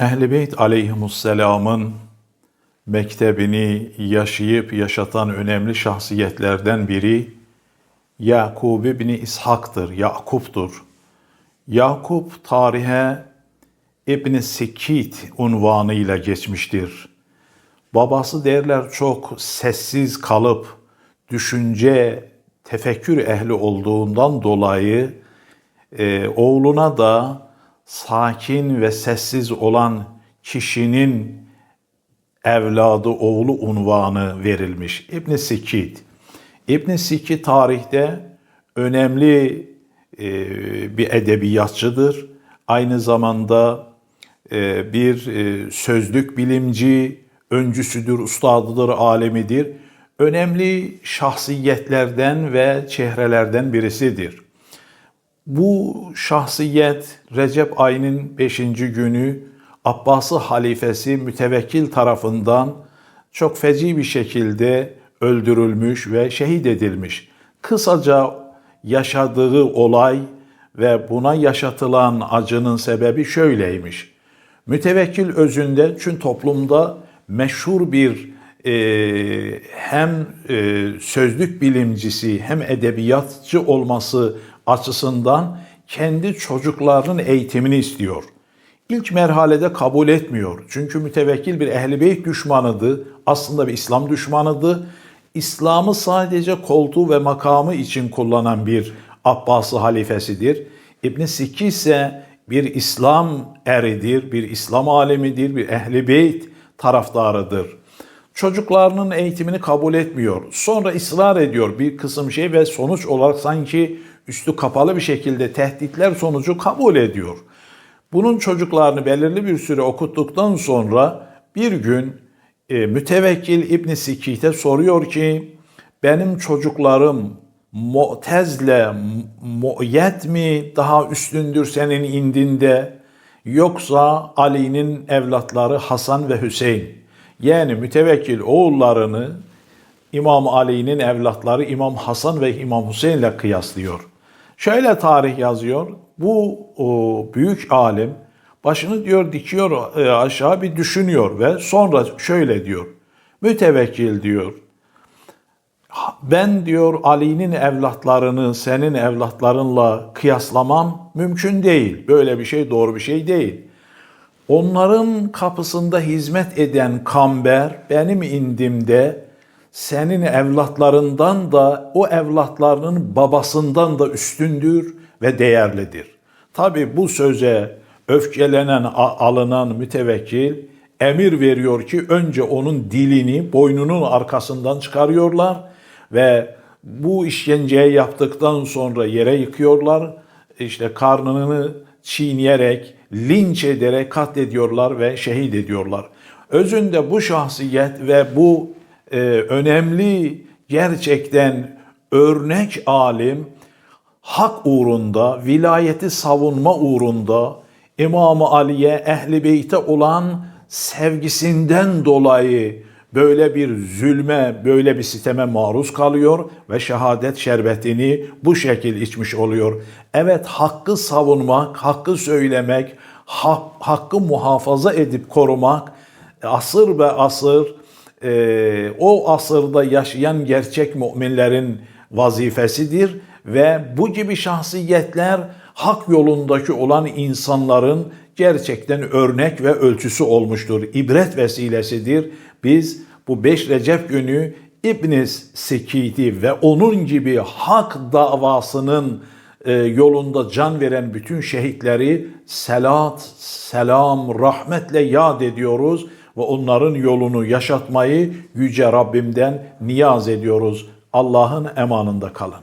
Ehl-i Beyt aleyhimusselamın mektebini yaşayıp yaşatan önemli şahsiyetlerden biri Yakub ibni İshak'tır, Yakup'tur. Yakup tarihe İbni Sikit unvanıyla geçmiştir. Babası derler çok sessiz kalıp düşünce, tefekkür ehli olduğundan dolayı e, oğluna da sakin ve sessiz olan kişinin evladı oğlu unvanı verilmiş. İbn Sikit. İbn Sikit tarihte önemli e, bir edebiyatçıdır. Aynı zamanda e, bir e, sözlük bilimci, öncüsüdür, ustadıdır, alemidir. Önemli şahsiyetlerden ve çehrelerden birisidir. Bu şahsiyet Recep ayının 5. günü Abbasi halifesi mütevekkil tarafından çok feci bir şekilde öldürülmüş ve şehit edilmiş. Kısaca yaşadığı olay ve buna yaşatılan acının sebebi şöyleymiş. Mütevekkil özünde çünkü toplumda meşhur bir e, hem e, sözlük bilimcisi hem edebiyatçı olması açısından kendi çocuklarının eğitimini istiyor. İlk merhalede kabul etmiyor. Çünkü mütevekkil bir ehl-i beyt düşmanıdı. Aslında bir İslam düşmanıdı. İslam'ı sadece koltuğu ve makamı için kullanan bir Abbasi halifesidir. İbn Sikki ise bir İslam eridir, bir İslam alemidir, bir ehl-i beyt taraftarıdır. Çocuklarının eğitimini kabul etmiyor. Sonra ısrar ediyor bir kısım şey ve sonuç olarak sanki üstü kapalı bir şekilde tehditler sonucu kabul ediyor. Bunun çocuklarını belirli bir süre okuttuktan sonra bir gün e, mütevekkil İbn Sikit'e soruyor ki benim çocuklarım Mu'tezle, Mu'yet mi daha üstündür senin indinde yoksa Ali'nin evlatları Hasan ve Hüseyin? Yani mütevekkil oğullarını İmam Ali'nin evlatları İmam Hasan ve İmam Hüseyin ile kıyaslıyor. Şöyle tarih yazıyor. Bu o, büyük alim başını diyor dikiyor e, aşağı bir düşünüyor ve sonra şöyle diyor. Mütevekkil diyor. Ben diyor Ali'nin evlatlarını senin evlatlarınla kıyaslamam mümkün değil. Böyle bir şey doğru bir şey değil. Onların kapısında hizmet eden kamber benim indimde senin evlatlarından da o evlatlarının babasından da üstündür ve değerlidir. Tabi bu söze öfkelenen, alınan mütevekkil emir veriyor ki önce onun dilini boynunun arkasından çıkarıyorlar ve bu işkenceyi yaptıktan sonra yere yıkıyorlar. İşte karnını çiğneyerek, linç ederek katlediyorlar ve şehit ediyorlar. Özünde bu şahsiyet ve bu e, önemli gerçekten örnek alim hak uğrunda, vilayeti savunma uğrunda İmam-ı Ali'ye, Ehli Beyt'e olan sevgisinden dolayı böyle bir zulme, böyle bir sisteme maruz kalıyor ve şehadet şerbetini bu şekil içmiş oluyor. Evet hakkı savunmak, hakkı söylemek, hak, hakkı muhafaza edip korumak asır ve asır e, o asırda yaşayan gerçek müminlerin vazifesidir ve bu gibi şahsiyetler hak yolundaki olan insanların gerçekten örnek ve ölçüsü olmuştur. İbret vesilesidir. Biz bu 5 Recep günü İbn Sekiti ve onun gibi hak davasının e, yolunda can veren bütün şehitleri selat, selam, rahmetle yad ediyoruz ve onların yolunu yaşatmayı yüce Rabbimden niyaz ediyoruz. Allah'ın emanında kalın.